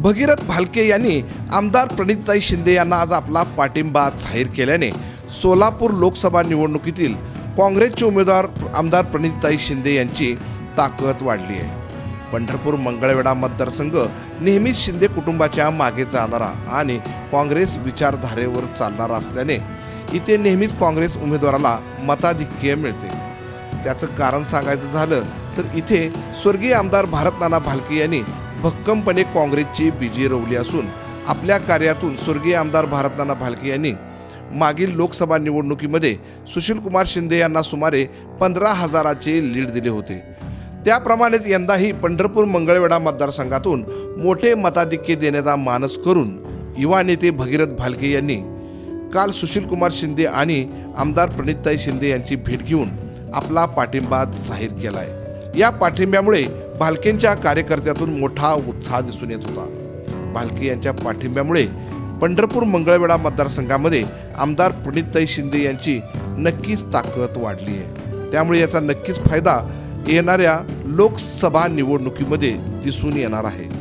भगीरथ भालके यांनी आमदार प्रणितताई शिंदे यांना आज आपला पाठिंबा जाहीर केल्याने सोलापूर लोकसभा निवडणुकीतील काँग्रेसचे उमेदवार आमदार प्रणितताई शिंदे यांची ताकद वाढली आहे. पंढरपूर मंगळवेढा मतदारसंघ नेहमीच शिंदे कुटुंबाच्या मागे जाणारा आणि काँग्रेस विचारधारेवर चालणारा असल्याने इथे नेहमीच काँग्रेस उमेदवाराला मताधिक्य मिळते. त्याचं कारण सांगायचं झालं तर इथे स्वर्गीय आमदार भारतनाना भालके यांनी भक्कमपणे काँग्रेसची बीजी रोवली असून आपल्या कार्यातून स्वर्गीय आमदार भारतनाना भालके यांनी मागील लोकसभा निवडणुकीमध्ये सुशीलकुमार शिंदे यांना सुमारे पंधरा हजाराचे लीड दिले होते. त्याप्रमाणेच यंदाही पंढरपूर मंगळवेढा मतदारसंघातून मोठे मताधिक्य देण्याचा मानस करून युवा नेते भगीरथ भालके यांनी काल सुशीलकुमार शिंदे आणि आमदार प्रणितताई शिंदे यांची भेट घेऊन आपला पाठिंबा जाहीर केला आहे या पाठिंब्यामुळे भालकेंच्या कार्यकर्त्यातून मोठा उत्साह दिसून येत होता. भालके यांच्या पाठिंब्यामुळे पंढरपूर मंगळवेढा मतदारसंघामध्ये आमदार प्रणितताई शिंदे यांची नक्कीच ताकद वाढली आहे. त्यामुळे याचा नक्कीच फायदा येणाऱ्या लोकसभा निवडणुकीमध्ये दिसून येणार आहे.